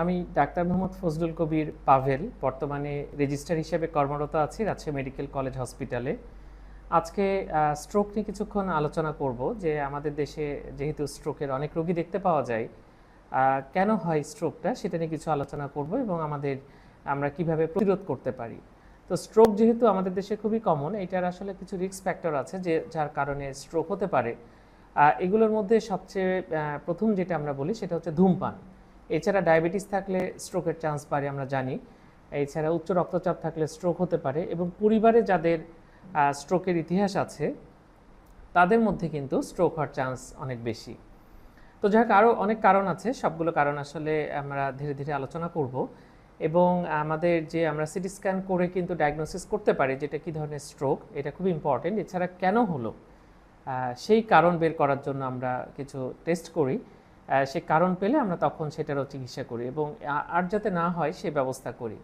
আমি ডাক্তার মোহাম্মদ ফজলুল কবির পাভেল, বর্তমানে রেজিস্ট্রার হিসেবে কর্মরত আছি রাজশাহী মেডিকেল কলেজ হসপিটালে। আজকে স্ট্রোক নিয়ে কিছুক্ষণ আলোচনা করব যে আমাদের দেশে যেহেতু স্ট্রোকের অনেক রোগী দেখতে পাওয়া যায় কেন হয় স্ট্রোকটা সেটা নিয়ে কিছু আলোচনা করব এবং আমাদের, আমরা কীভাবে প্রতিরোধ করতে পারি। তো স্ট্রোক যেহেতু আমাদের দেশে খুবই কমন এটার আসলে কিছু রিস্ক ফ্যাক্টর আছে যে, যার কারণে স্ট্রোক হতে পারে। এগুলোর মধ্যে সবচেয়ে প্রথম যেটা আমরা বলি সেটা হচ্ছে ধূমপান। এছাড়া ডায়াবেটিস থাকলে স্ট্রোকের চান্স বাড়ে, আমরা জানি। এছাড়া উচ্চ রক্তচাপ থাকলে স্ট্রোক হতে পারে এবং পরিবারে যাদের স্ট্রোকের ইতিহাস আছে, তাদের মধ্যে কিন্তু স্ট্রোক হওয়ার চান্স অনেক বেশি। তো যাই হোক আরও অনেক কারণ আছে, সবগুলো কারণ আসলে আমরা ধীরে ধীরে আলোচনা করব। এবং আমাদের যে আমরা সিটি স্ক্যান করে কিন্তু ডায়াগনোসিস করতে পারি যেটা কী ধরনের স্ট্রোক, এটা খুব ইম্পর্টেন্ট। এছাড়া কেন হলো? সেই কারণ বের করার জন্য আমরা কিছু টেস্ট করি। সে কারণ পেলে আমরা তখন সেটারও চিকিৎসা করি এবং আর যাতে না হয় সে ব্যবস্থা করি।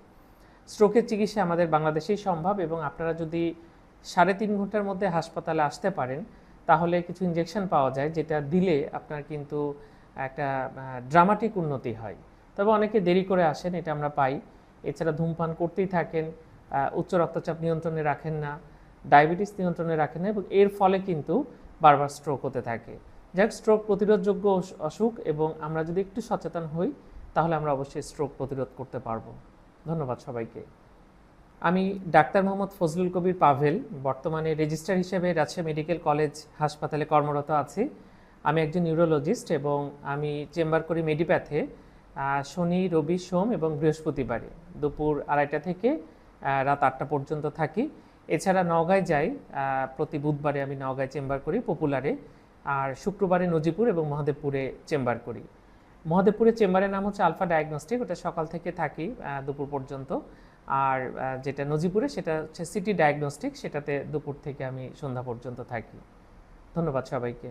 স্ট্রোকের চিকিৎসা আমাদের বাংলাদেশেই সম্ভব এবং আপনারা যদি সাড়ে তিন ঘণ্টার মধ্যে হাসপাতালে আসতে পারেন, তাহলে কিছু ইঞ্জেকশন পাওয়া যায় যেটা দিলে আপনার কিন্তু একটা ড্রামাটিক উন্নতি হয়। তবে অনেকে দেরি করে আসেন, এটা আমরা পাই। এছাড়া ধূমপান করতেই থাকেন উচ্চ রক্তচাপ নিয়ন্ত্রণে রাখেন না, ডায়াবেটিস নিয়ন্ত্রণে রাখেন না এবং এর ফলে কিন্তু বারবার স্ট্রোক হতে থাকে। যাক স্ট্রোক প্রতিরোধযোগ্য অস- অসুখ এবং আমরা যদি একটু সচেতন হই, তাহলে আমরা অবশ্যই স্ট্রোক প্রতিরোধ করতে পারব। ধন্যবাদ সবাইকে। আমি ডাক্তার মোহাম্মদ ফজলুল কবির পাভেল, বর্তমানে রেজিস্ট্রার হিসেবে রাজশাহী মেডিকেল কলেজ হাসপাতালে কর্মরত আছি। আমি একজন নিউরোলজিস্ট এবং আমি চেম্বার করি মেডিপ্যাথে শনি, রবি, সোম এবং বৃহস্পতিবারে। দুপুর আড়াইটা থেকে রাত আটটা পর্যন্ত থাকি। এছাড়া নওগাঁয় যাই প্রতি বুধবারে আমি নওগাঁয় চেম্বার করি পপুলারে। আর শুক্রবারে নজিপুর এবং মহাদেবপুরে চেম্বার করি। মহাদেবপুরে চেম্বারের নাম হচ্ছে আলফা ডায়াগনস্টিক, ওটা সকাল থেকে থাকি দুপুর পর্যন্ত। আর যেটা নজিপুরে সেটা হচ্ছে সিটি ডায়াগনস্টিক, সেটাতে দুপুর থেকে আমি সন্ধ্যা পর্যন্ত থাকি। ধন্যবাদ সবাইকে।